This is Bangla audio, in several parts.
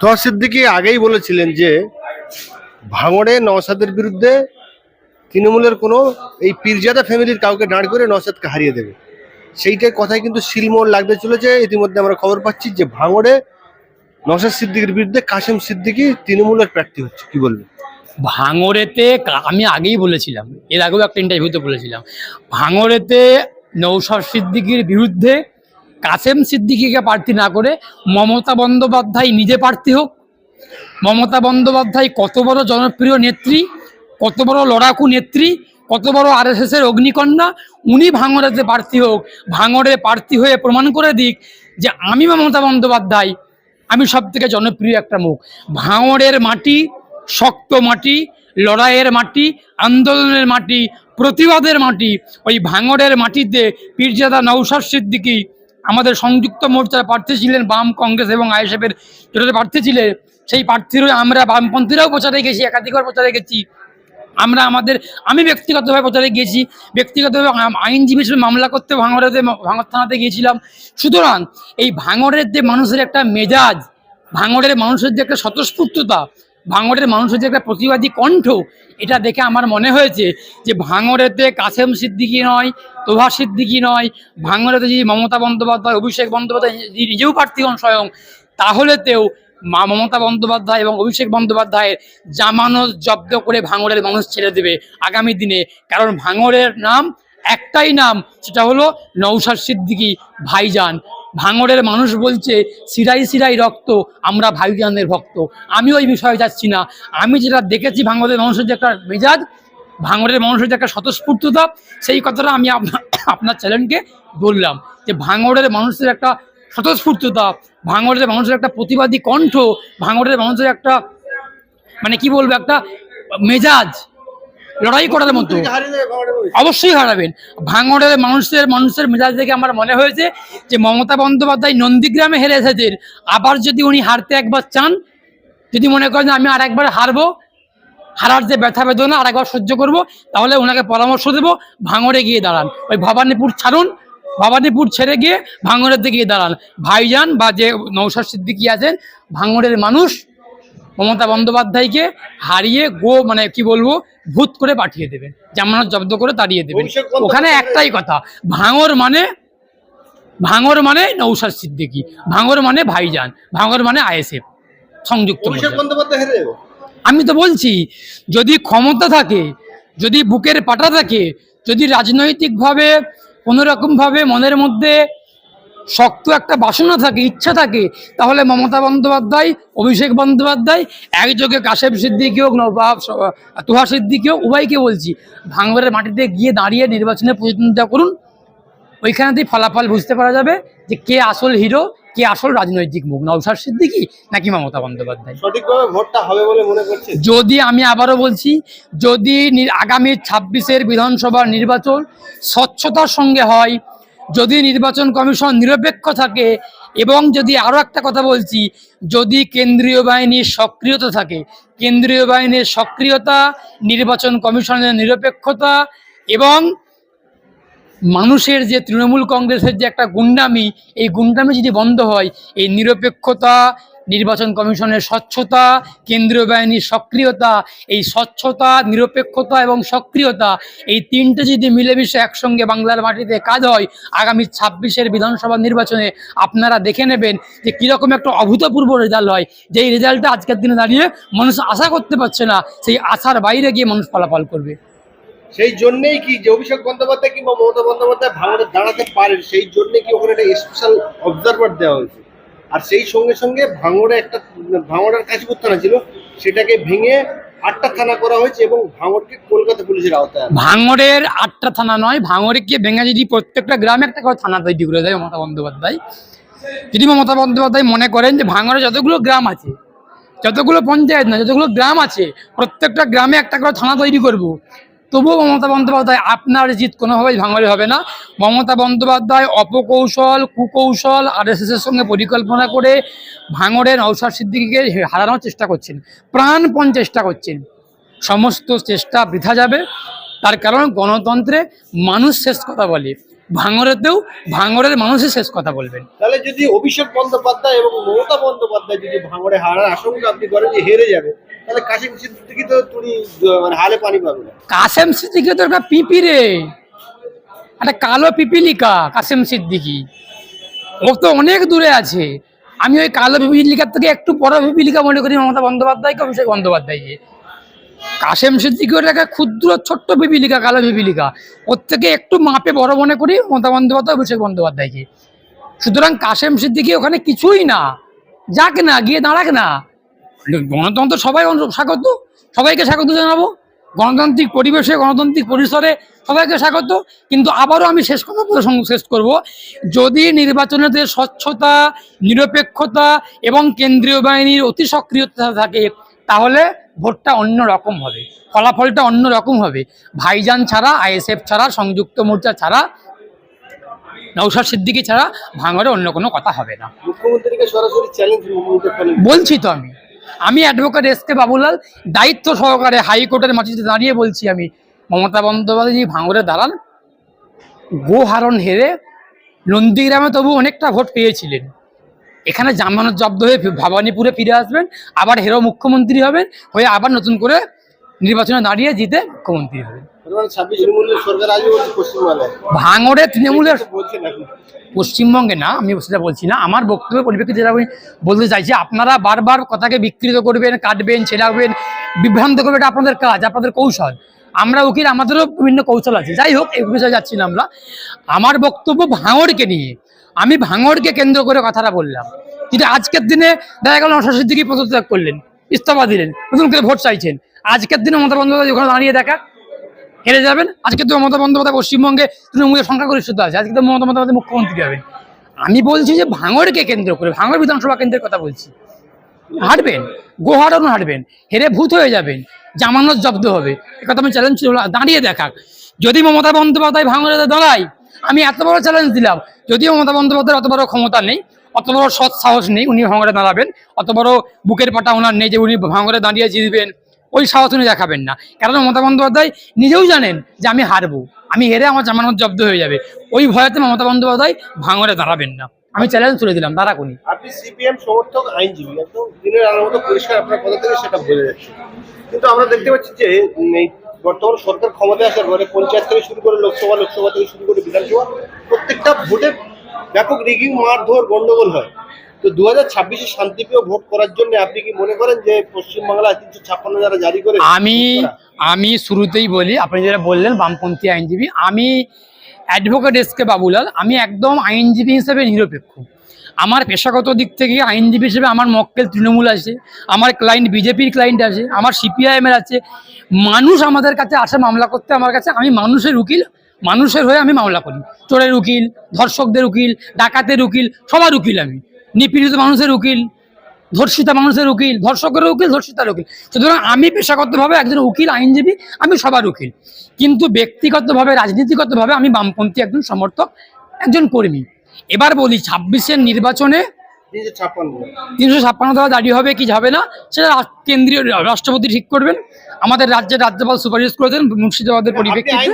তোহা সিদ্দিকি আগেই বলেছিলেন যে, ভাঙড়ে নওসাদের বিরুদ্ধে তৃণমূলের কোনো এই পীরজাদা ফ্যামিলির কাউকে দাঁড় করে নওসাদকে হারিয়ে দেবে। সেইটাই কথায় কিন্তু শিলমোহর লাগতে চলেছে ইতিমধ্যে আমরা খবর পাচ্ছি যে, ভাঙড়ে নওসাদ সিদ্দিকির বিরুদ্ধে কাশেম সিদ্দিকি তৃণমূলের প্রার্থী হচ্ছে। কি বলবেন? ভাঙড়েতে আমি আগেই বলেছিলাম, এর আগেও একটা ইন্টারভিউতে বলেছিলাম, ভাঙড়েতে নৌসাদ সিদ্দিকির বিরুদ্ধে কাসেম সিদ্দিকিকে প্রার্থী না করে মমতা বন্দ্যোপাধ্যায় নিজে প্রার্থী হোক। মমতা বন্দ্যোপাধ্যায় কত বড় জনপ্রিয় নেত্রী, কত বড় লড়াকু নেত্রী, কত বড় আর এর অগ্নিকন্যা, উনি ভাঙড়েতে প্রার্থী হোক। ভাঙড়ে প্রার্থী হয়ে প্রমাণ করে দিক যে আমি মমতা বন্দ্যোপাধ্যায়, আমি সব থেকে জনপ্রিয় একটা মুখ। ভাঙড়ের মাটি শক্ত মাটি, লড়াইয়ের মাটি, আন্দোলনের মাটি, প্রতিবাদের মাটি, ওই ভাঙড়ের মাটিতে পীরজাদা নৌসাদ সিদ্দিকী আমাদের সংযুক্ত মোর্চার প্রার্থী ছিলেন বাম কংগ্রেস এবং আইএসএফের জোটের প্রার্থী ছিলেন। সেই প্রার্থীর আমরা বামপন্থীরাও প্রচারে গেছি, একাধিকবার প্রচারে গেছি। আমরা আমাদের, আমি ব্যক্তিগতভাবে প্রচারে গিয়েছি ব্যক্তিগতভাবে আইনজীবী হিসেবে মামলা করতে ভাঙড়েতে, ভাঙড় থানাতে গিয়েছিলাম। সুতরাং এই ভাঙড়ের যে মানুষের একটা মেজাজ, ভাঙড়ের মানুষের যে একটা স্বতঃস্ফূর্ততা, ভাঙড়ের মানুষের যে একটা প্রতিবাদী কণ্ঠ, এটা দেখে আমার মনে হয়েছে যে ভাঙড়েতে কাসেম সিদ্দিকি নয় তোভা সিদ্দিকি নয়, ভাঙড়েতে যদি মমতা বন্দ্যোপাধ্যায়, অভিষেক বন্দ্যোপাধ্যায় নিজেও প্রার্থী হন স্বয়ং, তাহলেতেও মা মমতা বন্দ্যোপাধ্যায় এবং অভিষেক বন্দ্যোপাধ্যায়ের জামানত জব্দ করে ভাঙড়ের মানুষ ছেড়ে দেবে আগামী দিনে। কারণ ভাঙড়ের নাম, একটাই নাম, সেটা হলো নৌসাদ সিদ্দিকি ভাইজান। ভাঙড়ের মানুষ বলছে, সিরাই সিরাই রক্ত, আমরা ভাইজানের ভক্ত। আমি ওই বিষয়ে যাচ্ছি না। আমি যেটা দেখেছি ভাঙড়ের মানুষের যে একটা মেজাজ ভাঙড়ের মানুষের যে একটা স্বতঃস্ফূর্ততা সেই কথাটা আমি আপনার চ্যানেলকে বললাম। যে ভাঙড়ের মানুষের একটা স্বতঃস্ফূর্ততা ভাঙড়ের মানুষের একটা প্রতিবাদী কণ্ঠ ভাঙড়ের মানুষের একটা মানে কি বলব একটা মেজাজ লড়াই করার মতো। অবশ্যই হারাবেন। ভাঙড়ের মানুষের মানুষের মেজাজ দেখে আমার মনে হয়েছে যে মমতা বন্দ্যোপাধ্যায় নন্দীগ্রামে হেরে এসেছেন। আবার যদি উনি হারতে একবার চান যদি মনে করেন আমি আর একবার হারবো হারার যে ব্যথা বেদনা আর একবার সহ্য করব তাহলে ওনাকে পরামর্শ দেব ভাঙড়ে গিয়ে দাঁড়ান। ওই ভবানীপুর ছাড়ুন ভবানীপুর ছেড়ে গিয়ে ভাঙড়েতে গিয়ে দাঁড়ান। ভাইজান বা যে নৌসার সিদ্দিকি আছেন ভাঙড়ের মানুষ মমতা বন্দ্যোপাধ্যায়কে হারিয়ে গো মানে কি বলব ভূত করে পাঠিয়ে দেবেন। জামানত জব্দ করে তাড়িয়ে দেবেন। ওখানে একটাই কথা ভাঙর মানে ভাঙর মানে নৌসার সিদ্দিকি ভাঙর মানে ভাইজান ভাঙর মানে আইএসএফ সংযুক্ত বন্দ্যোপাধ্যায় আমি তো বলছি, যদি ক্ষমতা থাকে, যদি বুকের পাটা থাকে, যদি রাজনৈতিকভাবে, কোনোরকমভাবে মনের মধ্যে শক্ত একটা বাসনা থাকে, ইচ্ছা থাকে, তাহলে মমতা বন্দ্যোপাধ্যায়, অভিষেক বন্দ্যোপাধ্যায়, একযোগে কাশেম সিদ্দিকি হোক ন- তুহা সিদ্দিকি হোক উভয়কে বলছি, ভাঙড়ের মাটিতে গিয়ে দাঁড়িয়ে নির্বাচনে প্রতিদ্বন্দ্বিতা করুন। ওইখানেতেই ফলাফল বুঝতে পারা যাবে যে কে আসল হিরো কে আসল রাজনৈতিক মুখ নৌসার সিদ্দিকি নাকি মমতা বন্দ্যোপাধ্যায়? সঠিকভাবে ভোটটা হবে বলে মনে করছে যদি আমি আবারও বলছি যদি আগামী ছাব্বিশের বিধানসভার নির্বাচন স্বচ্ছতার সঙ্গে হয় যদি নির্বাচন কমিশন নিরপেক্ষ থাকে এবং যদি আরও একটা কথা বলছি যদি কেন্দ্রীয় বাহিনীর সক্রিয়তা থাকে কেন্দ্রীয় বাহিনীর সক্রিয়তা নির্বাচন কমিশনের নিরপেক্ষতা এবং মানুষের যে তৃণমূল কংগ্রেসের যে একটা গুন্ডামি, এই গুন্ডামি যদি বন্ধ হয়, এই নিরপেক্ষতা, নির্বাচন কমিশনের স্বচ্ছতা, কেন্দ্রীয় বাহিনীর সক্রিয়তা, এই স্বচ্ছতা, নিরপেক্ষতা এবং সক্রিয়তা, এই তিনটে যদি মিলেমিশে একসঙ্গে বাংলার মাটিতে কাজ হয়, আগামী ছাব্বিশের বিধানসভা নির্বাচনে আপনারা দেখে নেবেন যে কীরকম একটা অভূতপূর্ব রেজাল্ট হয়। যেই রেজাল্টটা আজকের দিনে দাঁড়িয়ে মানুষ আশা করতে পারছে না, সেই আশার বাইরে গিয়ে মানুষ ফলাফল করবে। সেই জন্যই কি যে অভিষেক বন্দ্যোপাধ্যায় কিংবা মমতা বন্দ্যোপাধ্যায় ভাঙড়ে দাঁড়াতে পারেন, সেই জন্য কি ওখানে একটা স্পেশাল অবজারভার দেওয়া হয়েছে আর সেই সঙ্গে সঙ্গে ভাঙড়ে একটা, ভাঙড়ের কাশীপুর থানা ছিল, সেটাকে ভেঙে আটটা থানা করা হয়েছে এবং ভাঙড়কে কলকাতা পুলিশের আওতায়। ভাঙড়ের আটটা থানা নয় ভাঙড়কে ভেঙে যদি প্রত্যেকটা গ্রামে একটা করে থানা তৈরি করে দেয় মমতা বন্দ্যোপাধ্যায় যদি মমতা বন্দ্যোপাধ্যায় মনে করেন যে ভাঙড়ে যতগুলো গ্রাম আছে, যতগুলো পঞ্চায়েত না, যতগুলো গ্রাম আছে, প্রত্যেকটা গ্রামে একটা করে থানা তৈরি করব। তবুও মমতা বন্দ্যোপাধ্যায় আপনার জিত কোনোভাবেই ভাঙড়ে হবে না। মমতা বন্দ্যোপাধ্যায় অপকৌশল, কুকৌশল আর এস এর সঙ্গে পরিকল্পনা করে ভাঙড়ের নৌসার সিদ্দিকিকে হারানোর চেষ্টা করছেন। প্রাণপণ চেষ্টা করছেন। সমস্ত চেষ্টা বৃথা যাবে। তার কারণ গণতন্ত্রে মানুষ শেষ কথা বলে। ভাঙরেতেও ভাঙরের মানুষই শেষ কথা বলবেন। তাহলে যদি অভিষেক বন্দ্যোপাধ্যায় এবং মমতা বন্দ্যোপাধ্যায় যদি ভাঙড়ে হারার আশঙ্কা আপনি করেন যে হেরে যাবে তাহলে কাশিম সিদ্দিকি তো তুমি মানে হালে পানি পাবে না। সিদ্দিকি তো একটা পিপি রে। একটা কালো পিপিলিকা কাসেম সিদ্দিকি। ও তো অনেক দূরে আছে। আমি ওই কালো পিপিলিকার থেকে একটু বড় পিপিলিকা মনে করি, মমতা বন্দ্যোপাধ্যায়কে, অভিষেক বন্দ্যোপাধ্যায়কে। কাসেম সিদ্দিকি ওটা একটা ক্ষুদ্র, ছোট্ট পিপিলিকা, কালো পিপিলিকা। ওর থেকে একটু মাপে বড় মনে করি, মমতা বন্দ্যোপাধ্যায়, অভিষেক বন্দ্যোপাধ্যায়কে। সুতরাং কাসেম সিদ্দিকি ওখানে কিছুই না। যাক না, গিয়ে দাঁড়াক না। গণতন্ত্র সবাই স্বাগত সবাইকে স্বাগত জানাব। গণতান্ত্রিক পরিবেশে গণতান্ত্রিক পরিসরে সবাইকে স্বাগত। কিন্তু আবারও আমি শেষ কথা বলে শেষ করব। যদি নির্বাচনেতে স্বচ্ছতা নিরপেক্ষতা এবং কেন্দ্রীয় বাহিনীর অতি সক্রিয়তা থাকে তাহলে ভোটটা অন্য রকম হবে ফলাফলটা অন্য রকম হবে। ভাইজান ছাড়া আইএসএফ ছাড়া সংযুক্ত মোর্চা ছাড়া নৌসাদ সিদ্দিকি ছাড়া ভাঙরে অন্য কোনো কথা হবে না। মুখ্যমন্ত্রীকে সরাসরি চ্যালেঞ্জ বলছি তো আমি। আমি অ্যাডভোকেট এস কে বাবুলাল, দায়িত্ব সহকারে হাইকোর্টের মাটিতে দাঁড়িয়ে বলছি আমি। মমতা বন্দ্যোপাধ্যায় যিনি দাঁড়ান, গোহারণ হেরে নন্দীগ্রামে তবু অনেকটা ভোট পেয়েছিলেন। এখানে জামানত জব্দ হয়ে ভবানীপুরে ফিরে আসবেন, আবার হেরো মুখ্যমন্ত্রী হবেন, হয়ে আবার নতুন করে নির্বাচনে দাঁড়িয়ে জিতে মুখ্যমন্ত্রী হবে। ভাঙড়ে তৃণমূলের পশ্চিমবঙ্গে না আমি সেটা বলছি না। আমার বক্তব্যের পরিপ্রেক্ষিতে যেটা আমি বলতে চাইছি আপনারা বারবার কথাকে বিকৃত করবেন কাটবেন ছেড়াবেন বিভ্রান্ত করবেন এটা আপনাদের কাজ আপনাদের কৌশল। আমরা উকিল আমাদেরও বিভিন্ন কৌশল আছে। যাই হোক এই বিষয়ে যাচ্ছি না আমরা। আমার বক্তব্য ভাঙড়কে নিয়ে। আমি ভাঙড়কে কেন্দ্র করে কথাটা বললাম। কিন্তু আজকের দিনে দেখা গেল নশো সিদ্দিকি পদত্যাগ করলেন ইস্তফা দিলেন নতুন করে ভোট চাইছেন। আজকের দিনে মমতা বন্দ্যোপাধ্যায় ওখানে দাঁড়িয়ে দেখা। হেরে যাবেন। আজকে তো মমতা বন্দ্যোপাধ্যায় পশ্চিমবঙ্গে তৃণমূলের সংখ্যাগরিষ্ঠতা আছে। আজকে তো মমতা বন্দ্যোপাধ্যায় মুখ্যমন্ত্রী হবেন। আমি বলছি যে ভাঙড়কে কেন্দ্র করে, ভাঙড় বিধানসভা কেন্দ্রের কথা বলছি। হারবেন গোহারণ হাঁটবেন হেরে ভূত হয়ে যাবেন, জামানত জব্দ হবে। এ কথা আমি চ্যালেঞ্জ দাঁড়িয়ে দেখাক। যদি মমতা বন্দ্যোপাধ্যায় ভাঙড়ে দাঁড়ায় আমি এত বড় চ্যালেঞ্জ দিলাম। যদিও মমতা বন্দ্যোপাধ্যায়ের অত বড় ক্ষমতা নেই, অত বড় সৎ সাহস নেই উনি ভাঙড়ে দাঁড়াবেন। অত বড় বুকের পাটা ওনার নেই যে উনি ভাঙড়ে দাঁড়িয়ে জিতবেন। ওই সাহস উনি দেখাবেন না। কারণ মমতা বন্দ্যোপাধ্যায় নিজেও জানেন যে আমি হারবো। আমি হেরে আমার জামানত জব্দ হয়ে যাবে। ওই ভয়তে মমতা বন্দ্যোপাধ্যায় ভাঙড়ে দাঁড়াবেন না। আমি চ্যালেঞ্জ তুলে দিলাম, দাঁড়া কোনি আপনি সিপিএম সমর্থক, আইনজীবী, একদম দিনের আলোর মতো পরিষ্কার আপনার কথা থেকে সেটা বোঝা যাচ্ছে। কিন্তু আমরা দেখতে পাচ্ছি যে বর্তমান সরকার ক্ষমতায় আসার পরে পঞ্চায়েত থেকে শুরু করে লোকসভা লোকসভা থেকে শুরু করে বিধানসভা, প্রত্যেকটা ভোটে ব্যাপক রিগিং, মারধর, গন্ডগোল হয়। তো দু হাজার ছাব্বিশে শান্তিপ্রিয় ভোট করার জন্য আপনি কি মনে করেন যে পশ্চিমবাংলা তিনশো ছাপ্পান্ন যারা জারি করে আমি আমি শুরুতেই বলি আপনি যেটা বললেন বামপন্থী আইনজীবী আমি অ্যাডভোকেট এস কে বাবুলাল আমি একদম আইনজীবী হিসেবে নিরপেক্ষ। আমার পেশাগত দিক থেকে আইনজীবী হিসেবে আমার মক্কেল তৃণমূল আছে আমার ক্লায়েন্ট বিজেপির ক্লায়েন্ট আছে আমার সিপিআইএমের আছে। মানুষ আমাদের কাছে আসে মামলা করতে আমার কাছে আমি মানুষের উকিল মানুষের হয়ে আমি মামলা করি। চোরের উকিল ধর্ষকদের উকিল ডাকাতের উকিল সবার উকিল আমি। নিপীড়িত মানুষের উকিল ধর্ষিতা মানুষের উকিল ধর্ষকের উকিল ধর্ষিতার উকিল। সুতরাং আমি পেশাগতভাবে একজন উকিল আইনজীবী আমি সবার উকিল। কিন্তু ব্যক্তিগতভাবে রাজনীতিগতভাবে আমি বামপন্থী একজন সমর্থক একজন কর্মী। এবার বলি ছাব্বিশের নির্বাচনে তিনশো ছাপ্পান্ন। তিনশো ছাপ্পান্ন দাঁড়িয়ে হবে কি যাবে না সেটা কেন্দ্রীয় রাষ্ট্রপতি ঠিক করবেন। আমাদের রাজ্যের রাজ্যপাল সুপারিশ করেছেন মুর্শিদাবাদের পরিপ্রেক্ষিতে।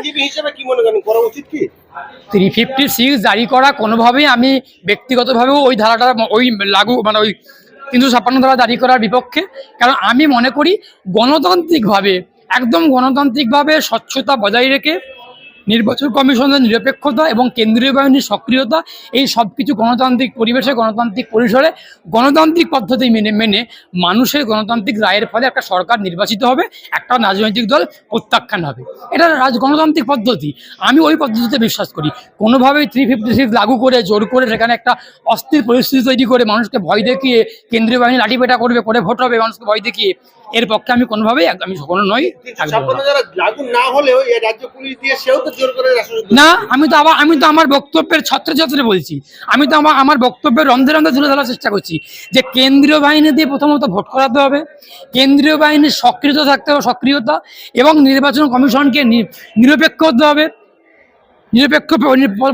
থ্রি ফিফটি সিক্স জারি করা কোনোভাবেই আমি ব্যক্তিগতভাবেও ওই ধারাটা ওই লাগু মানে ওই তিনশো ছাপ্পান্ন ধারা জারি করার বিপক্ষে। কারণ আমি মনে করি গণতান্ত্রিকভাবে একদম গণতান্ত্রিকভাবে স্বচ্ছতা বজায় রেখে নির্বাচন কমিশনের নিরপেক্ষতা এবং কেন্দ্রীয় বাহিনীর সক্রিয়তা এই সব কিছু গণতান্ত্রিক পরিবেশে গণতান্ত্রিক পরিসরে গণতান্ত্রিক পদ্ধতি মেনে মেনে মানুষের গণতান্ত্রিক রায়ের ফলে একটা সরকার নির্বাচিত হবে একটা রাজনৈতিক দল প্রত্যাখ্যান হবে। এটা রাজ গণতান্ত্রিক পদ্ধতি। আমি ওই পদ্ধতিতে বিশ্বাস করি। কোনোভাবেই থ্রি ফিফটি সিক্স লাগু করে জোর করে সেখানে একটা অস্থির পরিস্থিতি তৈরি করে মানুষকে ভয় দেখিয়ে কেন্দ্রীয় বাহিনী লাঠিপেটা করবে করে ভোট হবে মানুষকে ভয় দেখিয়ে এর পক্ষে আমি কোনোভাবেই আমি কোনো নই লাগু না হলেও এই রাজ্য পুলিশ দিয়ে সেও তো না আমি তো আবার আমি তো আমার বক্তব্যের ছত্রে ছত্রে বলছি। আমি তো আমার আমার বক্তব্যের রন্ধে রন্ধে তুলে ধরার চেষ্টা করছি। যে কেন্দ্রীয় বাহিনী দিয়ে প্রথমত ভোট করাতে হবে কেন্দ্রীয় বাহিনীর সক্রিয়তা থাকতে হবে সক্রিয়তা এবং নির্বাচন কমিশনকে নিরপেক্ষ হতে হবে। নিরপেক্ষ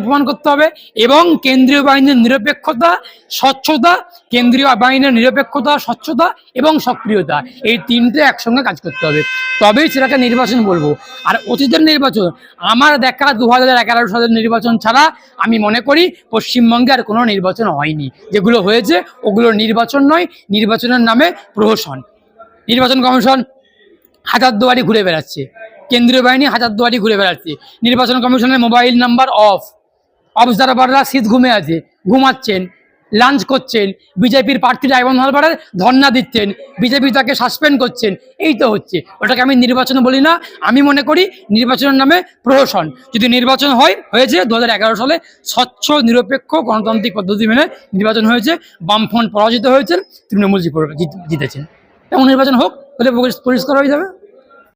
প্রমাণ করতে হবে এবং কেন্দ্রীয় বাহিনীর নিরপেক্ষতা, স্বচ্ছতা, কেন্দ্রীয় বাহিনীর নিরপেক্ষতা, স্বচ্ছতা এবং সক্রিয়তা, এই তিনটে একসঙ্গে কাজ করতে হবে। তবেই সেটাকে নির্বাচন বলব। আর অতীতের নির্বাচন, আমার দেখা দু হাজার এগারো সালের নির্বাচন ছাড়া আমি মনে করি পশ্চিমবঙ্গে আর কোনো নির্বাচন হয়নি। যেগুলো হয়েছে ওগুলো নির্বাচন নয়, নির্বাচনের নামে প্রহসন। নির্বাচন কমিশন হাজার দুয়ারি ঘুরে বেড়াচ্ছে। কেন্দ্রীয় বাহিনী হাজার দুয়ারি ঘুরে বেড়াচ্ছে। নির্বাচন কমিশনের মোবাইল নাম্বার অফ। অবজারভাররা শীত ঘুমে আছে, ঘুমাচ্ছেন, লাঞ্চ করছেন, বিজেপির প্রার্থী রায়বন হালবারের ধর্না দিচ্ছেন, বিজেপি তাকে সাসপেন্ড করছেন, এই তো হচ্ছে। ওটাকে আমি নির্বাচন বলি না, আমি মনে করি নির্বাচনের নামে প্রহসন। যদি নির্বাচন হয়, হয়েছে দু হাজার এগারো সালে স্বচ্ছ, নিরপেক্ষ, গণতান্ত্রিক পদ্ধতি মেনে নির্বাচন হয়েছে, বামফ্রন্ট পরাজিত হয়েছেন, তৃণমূল জিত- জিতেছেন। এমন নির্বাচন হোক, হলে পরিষ্কার হয়ে যাবে।